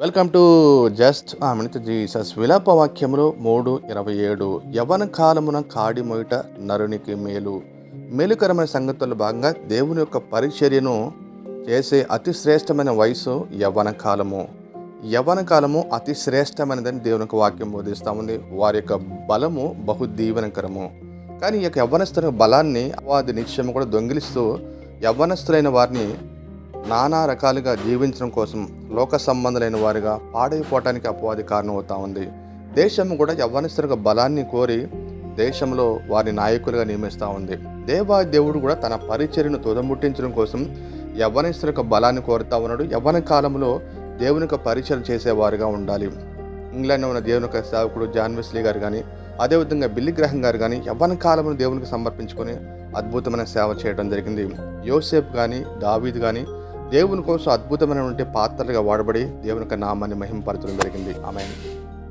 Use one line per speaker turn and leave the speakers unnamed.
Welcome to just ఆమెనిత Jesus. విలాప వాక్యములు మూడు ఇరవై ఏడు. యవన కాలమున కాడి నరునికి మేలు. మేలుకరమైన సంగతుల భాగంగా దేవుని యొక్క పరిచర్యను చేసే అతి శ్రేష్టమైన వయసు యవ్వన కాలము. యవ్వన కాలము అతి శ్రేష్టమైనదని దేవుని యొక్క వాక్యం బోధిస్తూ ఉంది. వారి యొక్క బలము బహు దీవెనకరము కానీ ఈ యొక్క యవ్వనస్తుల బలాన్ని వాది నిత్యము కూడా దొంగిలిస్తూ యవ్వనస్తులైన వారిని నానా రకాలుగా జీవించడం కోసం లోక సంబంధులైన వారిగా పాడైపోవటానికి అపవాది కారణమవుతా ఉంది. దేశం కూడా యవ్వనస్తుల బలాన్ని కోరి దేశంలో వారి నాయకులుగా నియమిస్తూ ఉంది. దేవా దేవుడు కూడా తన పరిచర్యను తుదముట్టించడం కోసం యవ్వనస్తుల యొక్క బలాన్ని కోరుతా ఉన్నాడు. యవ్వన కాలంలో దేవుని యొక్క పరిచయం చేసేవారుగా ఉండాలి. ఇంగ్లాండ్లో ఉన్న దేవుని యొక్క సేవకుడు జాన్ వెస్లీ గారు కానీ అదేవిధంగా బిల్లి గ్రహం గారు కానీ యవ్వన కాలంలో దేవునికి సమర్పించుకొని అద్భుతమైన సేవ చేయడం జరిగింది. యోసేఫ్ కానీ దావీద్ కానీ దేవుని కోసం అద్భుతమైనటువంటి పాత్రలుగా వాడబడి దేవుని యొక్క నామాన్ని మహింపరచడం జరిగింది. ఆమె